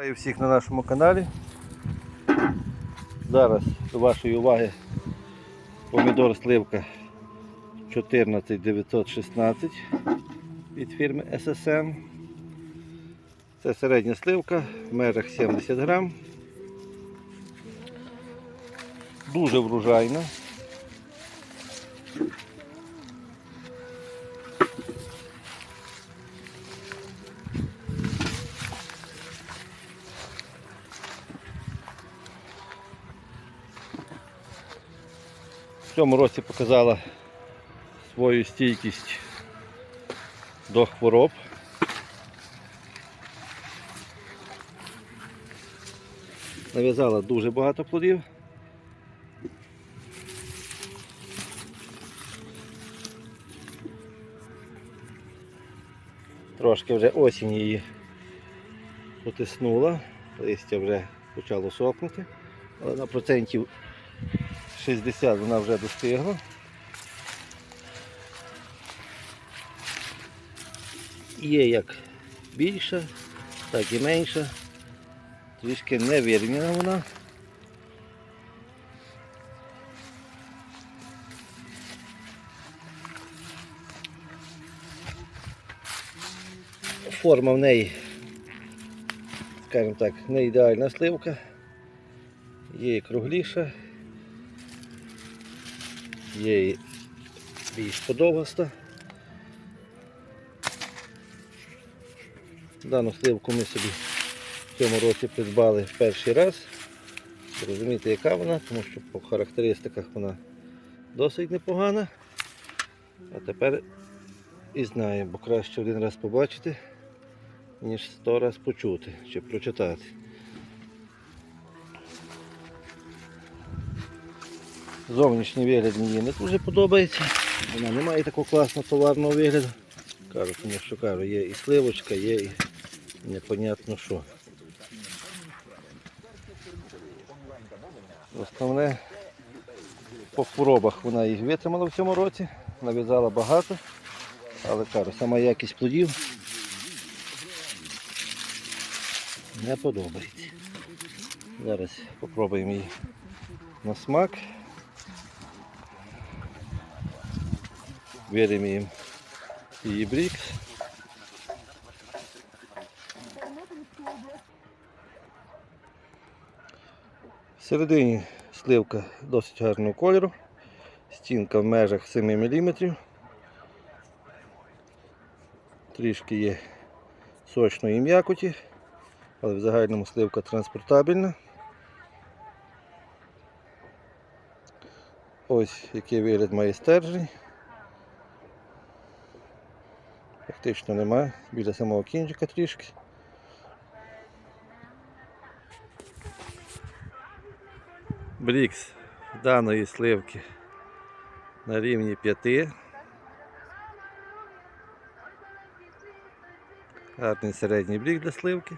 Вітаю всіх на нашому каналі. Зараз до вашої уваги помідор сливка 14916 від фірми SSM. Це середня сливка в межах 70 грам. Дуже врожайна. Цьому році показала свою стійкість до хвороб. Нав'язала дуже багато плодів. Трошки вже осінь її потиснула, листя вже почало сохнути, але на процентів 60 вона вже достигла. Є як більша, так і менша. Трішки невирівняна вона. Форма в неї, скажімо так, не ідеальна сливка. Є кругліша, є і більш подовгаста. Дану сливку ми собі в цьому році придбали перший раз. Розумієте, яка вона, тому що по характеристиках вона досить непогана. А тепер і знаємо, бо краще один раз побачити, ніж сто раз почути чи прочитати. Зовнішній вигляд мені не дуже подобається. Вона не має такого класного товарного вигляду. Кажу, тому що кажу, є і сливочка, є і непонятно що. Основне по хворобах вона їх витримала в цьому році, нав'язала багато, але кажу, сама якість плодів не подобається. Зараз спробуємо її на смак. Вирівняємо її брікс. Всередині сливка досить гарного кольору, стінка в межах 7 мм. Трішки є сочної м'якоті, але в загальному сливка транспортабельна. Ось який вигляд має стержень. Практично немає, біля самого кінчика трішки. Брікс даної сливки на рівні 5. Гарний середній брік для сливки.